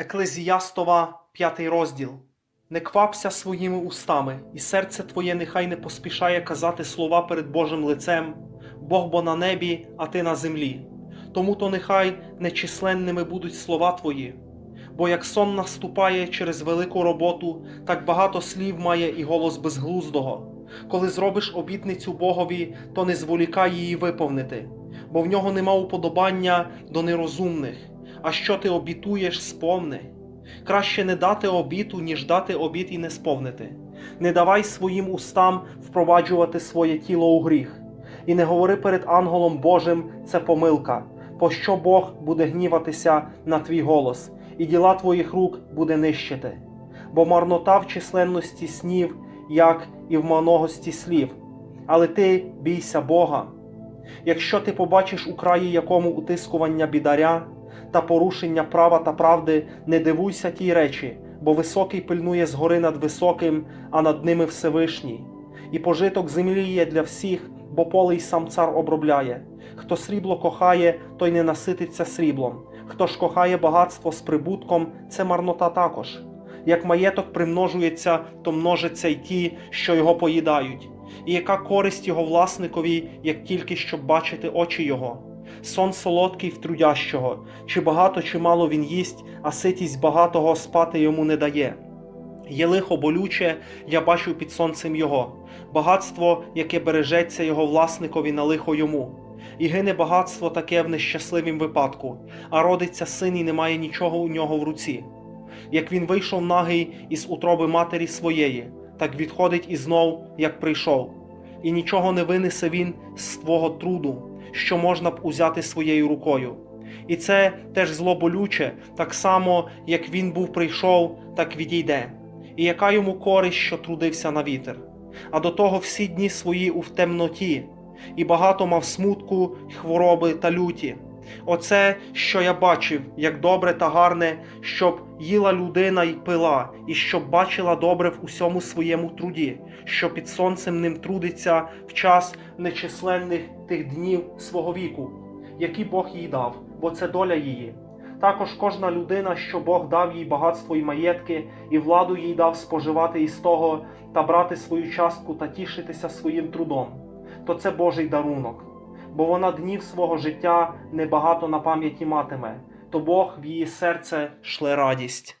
Еклезіастова, п'ятий розділ. Не квапся своїми устами, і серце твоє нехай не поспішає казати слова перед Божим лицем, Бог бо на небі, а ти на землі. Тому то нехай нечисленними будуть слова твої. Бо як сон наступає через велику роботу, так багато слів має і голос безглуздого. Коли зробиш обітницю Богові, то не зволікай її виповнити, бо в нього нема уподобання до нерозумних. А що ти обітуєш, сповни. Краще не дати обіту, ніж дати обіт і не сповнити. Не давай своїм устам впроваджувати своє тіло у гріх, і не говори перед ангелом Божим це помилка, пощо Бог буде гніватися на твій голос, і діла твоїх рук буде нищити. Бо марнота в численності снів, як і в многості слів. Але ти бійся Бога. Якщо ти побачиш у краї якому утискування бідаря та порушення права та правди, не дивуйся тій речі, бо високий пильнує згори над високим, а над ними Всевишній. І пожиток землі є для всіх, бо поле й сам цар обробляє. Хто срібло кохає, той не насититься сріблом. Хто ж кохає багатство з прибутком, це марнота також. Як маєток примножується, то множаться й ті, що його поїдають. І яка користь його власникові, як тільки щоб бачити очі його? Сон солодкий в трудящого, чи багато, чи мало він їсть, а ситість багатого спати йому не дає. Є лихо болюче, я бачу під сонцем його, багатство, яке бережеться його власникові на лихо йому. І гине багатство таке в нещасливім випадку, а родиться син і немає нічого у нього в руці. Як він вийшов нагий із утроби матері своєї, так відходить і знов, як прийшов, і нічого не винесе він з твого труду, що можна б узяти своєю рукою. І це теж зло болюче, так само, як він був прийшов, так відійде. І яка йому користь, що трудився на вітер. А до того всі дні свої у темноті, і багато мав смутку, хвороби та люті. Оце, що я бачив, як добре та гарне, щоб їла людина й пила, і щоб бачила добре в усьому своєму труді, що під сонцем ним трудиться в час нечисленних тих днів свого віку, які Бог їй дав, бо це доля її. Також кожна людина, що Бог дав їй багатство і маєтки, і владу їй дав споживати із того та брати свою частку та тішитися своїм трудом, то це Божий дарунок бо вона днів свого життя небагато на пам'яті матиме, то Бог в її серце шле радість.